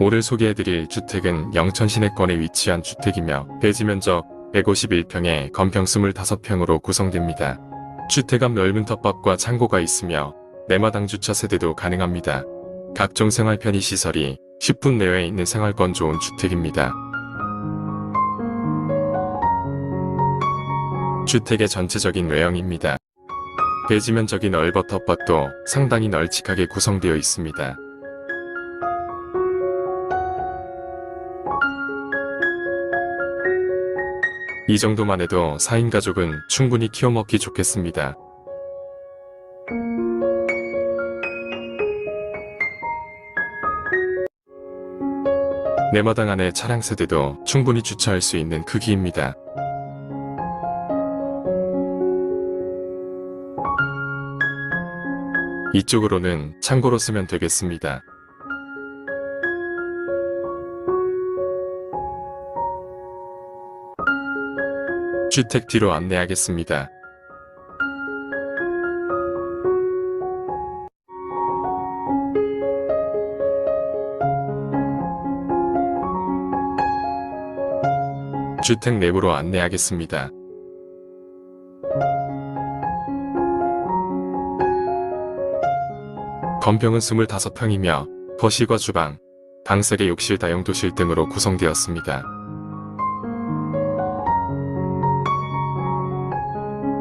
오늘 소개해드릴 주택은 영천 시내권에 위치한 주택이며 대지 면적 151평에 건평 25평으로 구성됩니다. 주택 앞 넓은 텃밭과 창고가 있으며 내마당 주차 세대도 가능합니다. 각종 생활 편의 시설이 10분 내외에 있는 생활권 좋은 주택입니다. 주택의 전체적인 외형입니다. 대지 면적이 넓어 텃밭도 상당히 널찍하게 구성되어 있습니다. 이 정도만 해도 4인 가족은 충분히 키워 먹기 좋겠습니다. 내 마당 안에 차량 세대도 충분히 주차할 수 있는 크기입니다. 이쪽으로는 창고로 쓰면 되겠습니다. 주택 뒤로 안내하겠습니다. 주택 내부로 안내하겠습니다. 건평은 25평이며 거실과 주방, 방석의 욕실 다용 도실 등으로 구성되었습니다.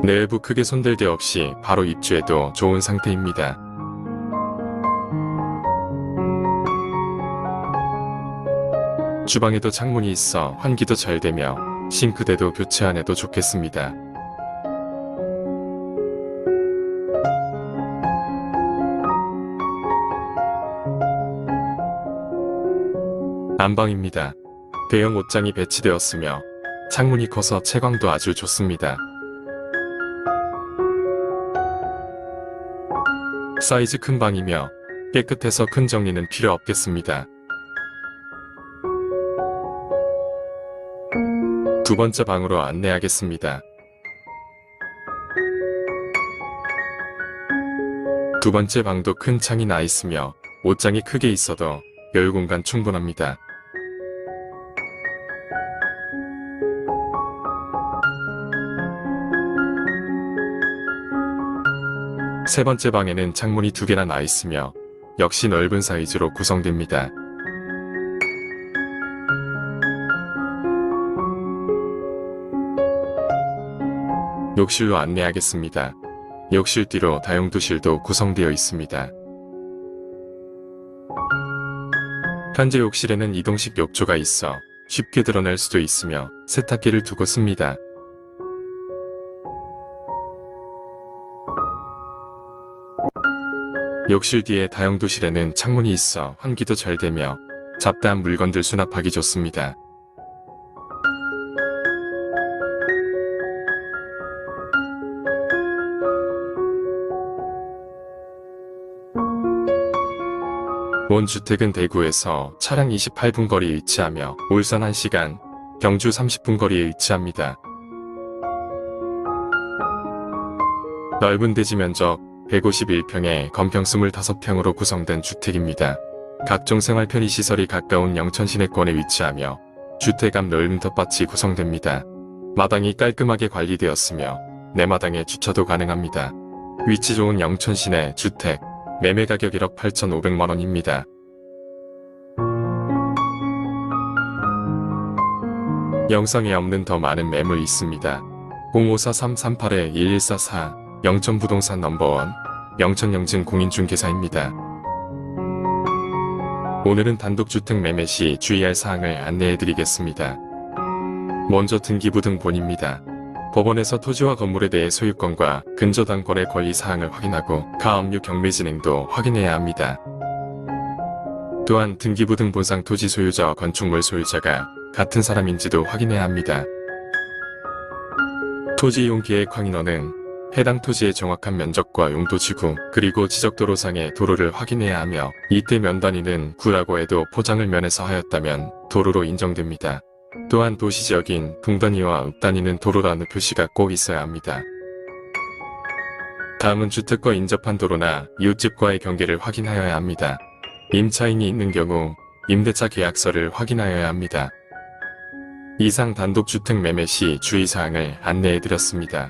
내부 크게 손댈 데 없이 바로 입주해도 좋은 상태입니다. 주방에도 창문이 있어 환기도 잘 되며 싱크대도 교체 안 해도 좋겠습니다. 안방입니다. 대형 옷장이 배치되었으며 창문이 커서 채광도 아주 좋습니다. 사이즈 큰 방이며 깨끗해서 큰 정리는 필요 없겠습니다. 두 번째 방으로 안내하겠습니다. 두 번째 방도 큰 창이 나 있으며 옷장이 크게 있어도 여유 공간 충분합니다. 세 번째 방에는 창문이 두 개나 나 있으며 역시 넓은 사이즈로 구성됩니다. 욕실로 안내하겠습니다. 욕실 뒤로 다용도실도 구성되어 있습니다. 현재 욕실에는 이동식 욕조가 있어 쉽게 드러낼 수도 있으며 세탁기를 두고 씁니다. 욕실 뒤에 다용도실에는 창문이 있어 환기도 잘 되며 잡다한 물건들 수납하기 좋습니다. 원 주택은 대구에서 차량 28분 거리에 위치하며 울산 1시간, 경주 30분 거리에 위치합니다. 넓은 대지 면적 151평에 건평 25평으로 구성된 주택입니다. 각종 생활 편의 시설이 가까운 영천 시내권에 위치하며 주택 앞 넓은 텃밭이 구성됩니다. 마당이 깔끔하게 관리되었으며 내마당에 주차도 가능합니다. 위치 좋은 영천 시내 주택 매매 가격 1억 8,500만 원입니다. 영상에 없는 더 많은 매물 있습니다. 054-338-1144 영천부동산 넘버원 영천영진 공인중개사입니다. 오늘은 단독주택 매매 시 주의할 사항을 안내해드리겠습니다. 먼저 등기부 등 본입니다. 법원에서 토지와 건물에 대해 소유권과 근저당권의 권리 사항을 확인하고 가압류 경매 진행도 확인해야 합니다. 또한 등기부 등 본상 토지 소유자와 건축물 소유자가 같은 사람인지도 확인해야 합니다. 토지 이용 계획 확인원은 해당 토지의 정확한 면적과 용도 지구 그리고 지적도로상의 도로를 확인해야 하며 이때 면 단위는 구라고 해도 포장을 면에서 하였다면 도로로 인정됩니다. 또한 도시지역인 동단위와 읍단위는 도로라는 표시가 꼭 있어야 합니다. 다음은 주택과 인접한 도로나 이웃집과의 경계를 확인하여야 합니다. 임차인이 있는 경우 임대차 계약서를 확인하여야 합니다. 이상 단독주택 매매 시 주의사항을 안내해드렸습니다.